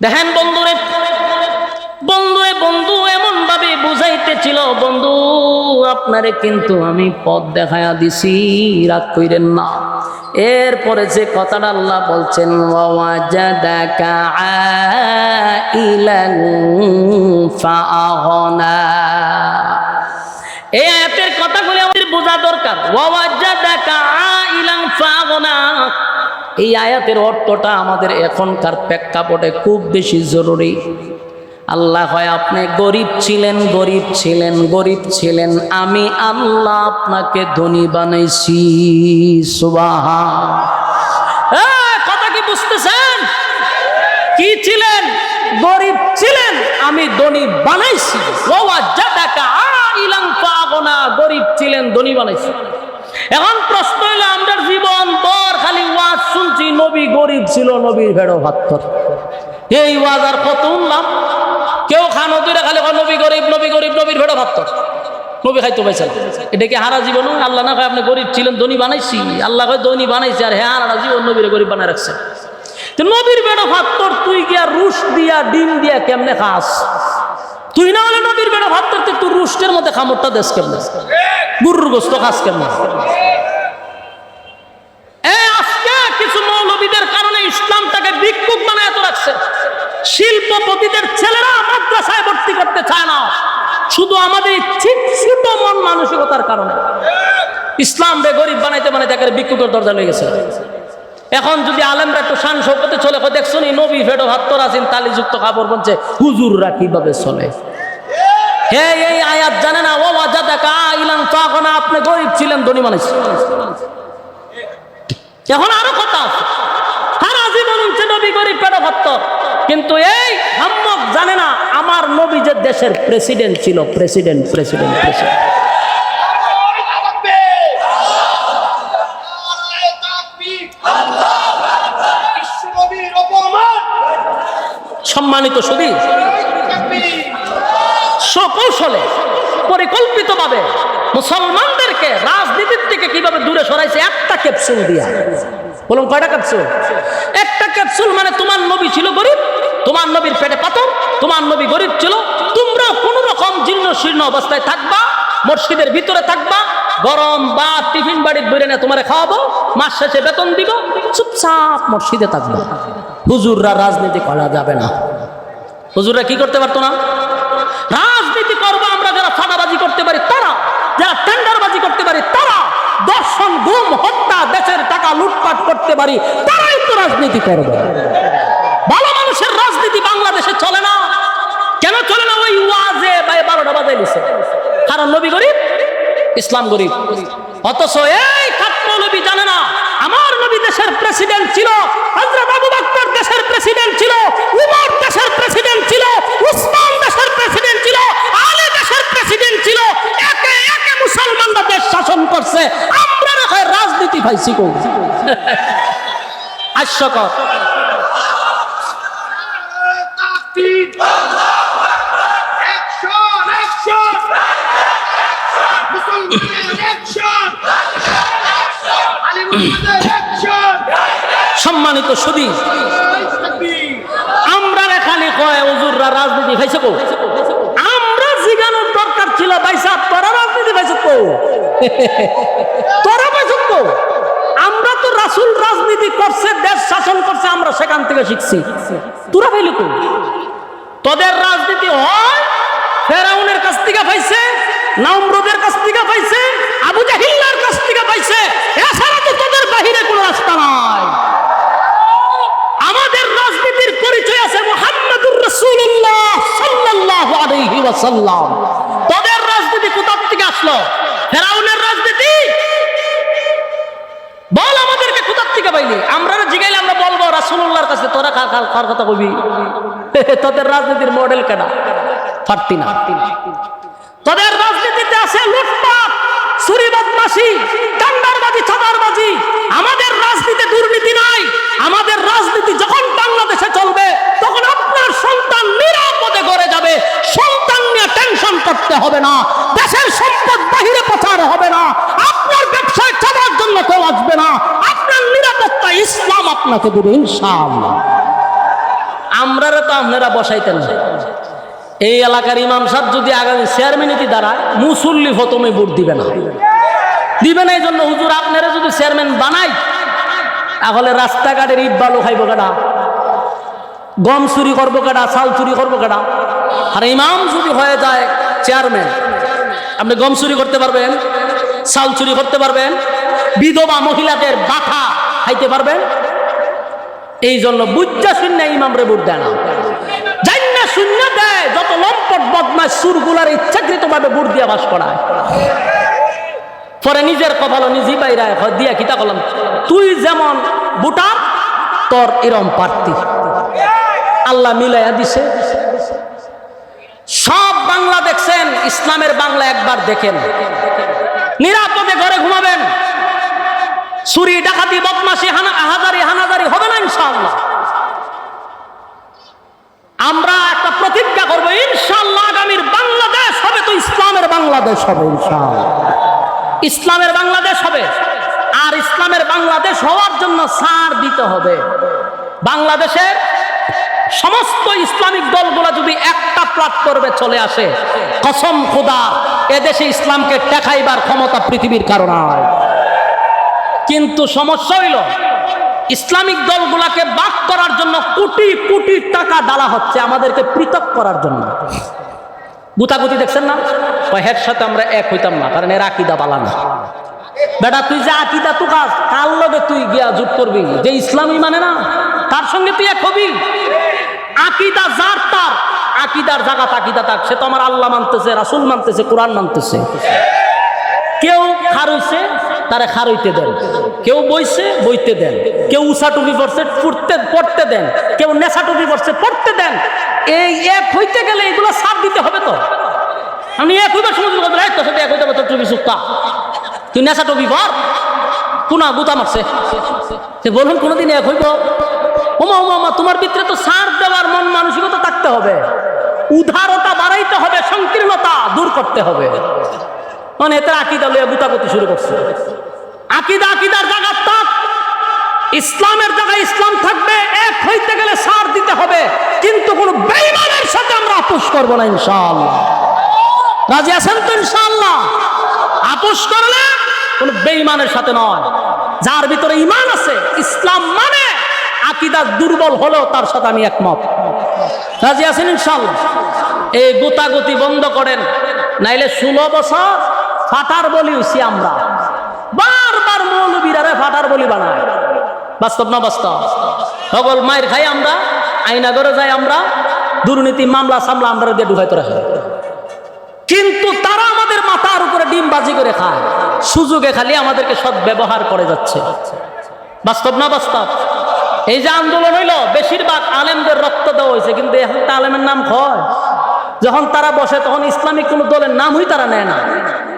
দেখেন বন্ধুরে বন্ধুরে, বন্ধু এমন ভাবে বুঝাইতেছিল, বন্ধু, আপনারে কিন্তু আমি পথ দেখায়া দিছি, রাগ কইরেন না। এরপরে যে কথাটা আল্লাহ বলছেন এই আয়াতের কথাগুলি আমাদের বোঝা দরকার, ওয়াজাদাকা আইলান ফাআগনা। এই আয়াতের অর্থটা আমাদের এখনকার প্রেক্ষাপটে খুব বেশি জরুরি। আল্লাহ হয়, আপনি গরিব ছিলেন গরিব ছিলেন গরিব ছিলেন। আমি আল্লাহ আপনাকে ধনী বানাইছি সুবাহা কথা কি বুঝতেছেন? কি ছিলেন? গরিব ছিলেন, আমি ধনী বানাইছি। গরিব ছিলেন, ধনী বানাইছি। এখন প্রশ্ন হইল আমরা জীবন পর খালি ওয়াজ শুনছি নবী গরিব ছিল, নবীর ভেড়ো ভাত্তর। এই ওয়াজ কত উনলাম কেউ খান নদীরা খালি নবী গরিব নবী গরিব, নবীর ভেড়ো ভাত্তর। নবী খাইতে পাইছে এটা কি হারা জীবন? আল্লাহ না আপনি গরিব ছিলেন, ধনী বানাইছি। আল্লাহ কয়, ধনী বানাইছি, আর হ্যাঁ হারা জীবন, নবীর গরিব বানায় রাখছে। নবীর বেড়ো ভাত্তর, তুই গিয়া রুশ দিয়া, ডিম দিয়া কেমনে খাস? তুই না হলে নবীর বেড়ো ভাত্তর, তুই রুস্টের মধ্যে খামরটা দেশ কেমনে? গুরুর গোস্ত খাস কেমনে এই আজকে কিছু মৌলবীদের কারণে ইসলামটাকে ভিক্ষুক বানায় তো রাখছে শিল্পপতিদের ছেলেরা মাদ্রাসায় ভর্তি করতে চায় না শুধু আমাদের এই ছিট ছোট মন মানসিকতার কারণে। ইসলাম রে গরিব বানাইতে বানাইতে একেবারে ভিক্ষুকের দরজা লেগে গেছে। এখন যদি আলেমরা একটু শান শৌকতে চলে দেখছ নি, নবী ফেডো হাত্তর আছেন, তালিযুক্ত কাপড় বলছে হুজুররা কীভাবে চলে? হে, এই আয়াত জানে না ও ওয়াজাদা কা ইলান তাগনা আপনি গরিব ছিলেন, ধনী মানুষ এখন আরও কথা সারা হচ্ছে নবী গরিব পেটে ভক্ত কিন্তু এই হাম্মক জানে না, আমার নবী যে দেশের প্রেসিডেন্ট ছিল প্রেসিডেন্ট প্রেসিডেন্ট প্রেসিডেন্ট সম্মানিত সুদী সকৌশলে, পরিকল্পিতভাবে মুসলমানদেরকে রাজনীতির থেকে কীভাবে দূরে সরাইছে, একটা ক্যাপসুল দিয়া। বলুন কয়টা ক্যাপসুল একটা ক্যাপসুল মানে তোমার নবী ছিল তোমার নবীর পেটে পাথর, তোমার নবী গরিব ছিল, তোমরা কোন রকম জীর্ণ শীর্ণ অবস্থায় থাকবা, মসজিদের ভিতরে থাকবা, গরম বা টিফিন বাড়ির বেড়ে না তোমার খাওয়াবো, মাস শেষে বেতন দিব, চুপচাপ মসজিদে থাকবা। হুজুররা রাজনীতি করা যাবে না। হুজুররা কি করতে পারতো না? রাজনীতি করব আমরা যারা ফাঁদাবাজি করতে পারি, তারা। যারা টেন্ডারবাজি করতে পারি, তারা। দর্শন গুম হত্যা, দেশের টাকা লুটপাট করতে পারি, তারাই তো রাজনীতি করবে ভালো মানুষের রাজনীতি বাংলাদেশে চলে না কেন চলে না ওই ওয়াজে বা বারোটা কারণ নবী গরিব, ইসলাম গরিব। অথচ এই খাট্ট নবী জানে না, আমার নবী দেশের প্রেসিডেন্ট ছিল, হযরত আবু বকর দেশের প্রেসিডেন্ট ছিল, উমর দেশের প্রেসিডেন্ট ছিল, উসমান দেশের প্রেসিডেন্ট ছিল, আলী দেশের প্রেসিডেন্ট ছিল। একে একে মুসলমানরা দেশ শাসন করছে, আমরা রাজনীতি পাইছি কো হাস্যকর Action! Action! মুসলমানের action! আলী মুহাম্মদের action! সম্মানিত সুদী, আমরা খালি কয় হুজুররা রাজনীতি পাইছে কো আমরা জিগানোর দরকার ছিল ভাইসা তোরা রাজনীতি পাইছ কো তোরা পাইছ কো আমরা তো রাসুল রাজনীতি করছে, দেশ শাসন করছে, আমরা সেখান থেকে শিখছি। তোরা পাইলি তোদের রাজনীতি হয়, ফেরাউনের কাছ থেকে পাইছে নামরুদের কাছ থেকে পাইছে, আবু জাহিল্লার কাছ থেকে পাইছে। এছাড়া তো তোদের বাহিরে কোনো রাস্তা নাই। আমাদের রাজনীতির পরিচয় আছে মুহাম্মাদুর রাসূলুল্লাহ সাল্লাল্লাহু আলাইহি ওয়াসাল্লাম। তোদের রাজনীতি কোথা থেকে আসলো? ফেরাউনের রাজনীতি? বল আমাদেরকে কোথা থেকে পাইলি? আমরা জিগাইলে আমরা বলব, রাসূলুল্লাহর কাছে তোরা কার কার- কথা কবি তোদের রাজনীতির মডেল কেনা পারতি না। তোদের রাজনীতিতে আছে লুটপাট চুরি বদমাশি কান্দারবাজি ছাদারবাজি। আমাদের রাজনীতি দুর্নীতি নাই আমাদের রাজনীতি যখন বাংলাদেশে চলবে, তখন আপনার সন্তান নিরাপদে গড়ে যাবে। সন্তান নিয়ে টেনশন করতে হবে না। দেশের সম্পদ বাহিরে প্রচার হবে না। আপনার ব্যবসায় চালার জন্য কেউ আসবে না। আপনার নিরাপত্তা ইসলাম আপনাকে দেবে, ইনশাআল্লাহ। আমরারে তো আপনারা বসাইতেন না। এই এলাকার ইমাম সাহেব যদি আগামী চেয়ারম্যানিটি দাঁড়ায়, মুসল্লি ফতমে ভোট দিবে না। দিবে না এই জন্য হুজুর, আপনারা যদি চেয়ারম্যান বানাই তাহলে রাস্তাঘাটের ইট বালু খাইব কেডা? গম চুরি করব কেডা? চাল চুরি করব কেডা? আর ইমাম যদি হয়ে যায় চেয়ারম্যান আপনি গম চুরি করতে পারবেন, চাল চুরি করতে পারবেন, বিধবা মহিলাদের বাথা খাইতে পারবেন। এই জন্য বুঝা শূন্য ইমামরে ভোট দেয় না জান্না শূন্য দেয় যত লম্পট বদমাস সুরগুলার ইচ্ছাকৃত ভাবে ভোট দিয়া বাস করায়। পরে নিজের কপাল নিজেই বাইরায় হয় দিয়া কিতা করলাম, তুই যেমন বুটার তোর এরম প্রার্থী আল্লাহ মিলাইয়া দিছে। সব বাংলা দেখছেন, ইসলামের বাংলা একবার দেখেন। নিরাপদে ঘরে ঘুমাবেন। চুরি, ডাকাতি বদমাসি হানা হাজারি হানাজারি হবে না ইনশাআল্লাহ। আমরা একটা প্রতিজ্ঞা করব ইনশাআল্লাহ আগামীর বাংলাদেশ হবে তো ইসলামের বাংলাদেশ হবে ইসলামের বাংলাদেশ হবে। আর ইসলামের বাংলাদেশ হওয়ার জন্য সার দিতে হবে। বাংলাদেশের সমস্ত ইসলামিক দলগুলো যদি একটা প্ল্যাটফর্মে চলে আসে। কসম খুদা, এদেশে ইসলামকে টেকাইবার ক্ষমতা পৃথিবীর কারণ কিন্তু সমস্যা হইল, ইসলামিক দলগুলাকে বাদ করার জন্য কোটি কোটি টাকা ডালা হচ্ছে আমাদেরকে পৃথক করার জন্য। গুতাগুতি দেখছেন না? হের সাথে আমরা এক হইতাম না, কারণ এর আকিদা বালা না বেটা, তুই যে আকিদা তু কাজ, কার লগে তুই গিয়া জুট করবি? যে ইসলামই মানে না, তার সঙ্গে তুই এক হবি। আকিদা যার তার, আকিদার জায়গা আকিদা তাক সে তো আমার আল্লাহ মানতেছে, রাসুল মানতেছে, কোরআন মানতেছে। কেউ খারইছে, তারে খারুইতে দেন। কেউ বইছে, বইতে দেন। কেউ উষা টুপি পড়ছে পড়তে পড়তে দেন। কেউ নেশা টুপি পড়ছে পড়তে দেন। এই এক হইতে গেলে এগুলো সাথ দিতে হবে তো। আমি এক হইবার সময় কথা তোর সাথে এক হইতে তোর টুপি সুক্তা। তুই নেশা টুপি পর। কোনা গুতা মারছে। সে বলুন কোনোদিন এক হইব। ওমা ওমা ওমা তোমার ভিতরে তো সার দেওয়ার মন মানসিকতা থাকতে হবে। উদারতা বাড়াইতে হবে, সংকীর্ণতা দূর করতে হবে। মানে এতে আকিদা লইয়া গুতাগুতি শুরু করছে। আকিদা, আকিদার জায়গা তাক। ইসলামের জায়গায় ইসলাম থাকবে, এক হইতে গেলে সার দিতে হবে। কিন্তু কোন বেইমানের সাথে আমরা আপোষ করব না, ইনশাআল্লাহ। রাজি আছেন তো ইনশাআল্লাহ? আপোষ করলে কোন বেইমানের সাথে নয়। যার ভিতরে ইমান আছে, ইসলাম মানে আকিদা দুর্বল হলেও তার সাথে আমি একমত। রাজি আছেন ইনশাআল্লাহ? এই গোতাগতি বন্ধ করেন, নাইলে ষোলো বছর ফাটার বলি হইছি আমরা। বারবার মৌলবীরারে ফাটার বলি বানায়। বাস্তব না বাস্তব? সকল মায়ের খাই আমরা, আইনাগরে যাই আমরা, দুর্নীতি মামলা সামলা আমরা দিয়ে ডুবাইতে রাখি। কিন্তু তারা আমাদের মাথার উপরে ডিম বাজি করে খায়। সুযোগে খালি আমাদেরকে সৎ ব্যবহার করে যাচ্ছে। বাস্তব না বাস্তব? এই যে আন্দোলন হইল, বেশিরভাগ আলেমদের রক্ত দেওয়া হয়েছে কিন্তু এখন তো আলেমের নাম হয়। যখন তারা বসে, তখন ইসলামিক কোন দলের নামই তারা নেয় না।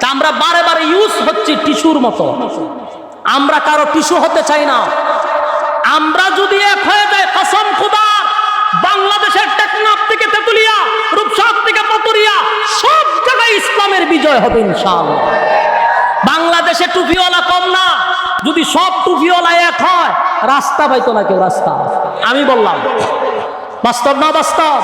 তা আমরা বারে বারে ইউজ হচ্ছি টিস্যুর মতো। আমরা কারও টিস্যু হতে চাই না। আমরা যদি এক হয়ে যাই, কসম খুদার বাংলাদেশের টেকনাফ থেকে তেতুলিয়া রূপসার থেকে পতুরিয়া সব জায়গায় ইসলামের বিজয় হবে ইনশাআল্লাহ। বাংলাদেশে টুপিওয়ালা কম না, যদি সব টুপিওয়ালা এক হয়, রাস্তা পাইতো না কেউ, রাস্তা। আমি বললাম, বাস্তব না বাস্তব?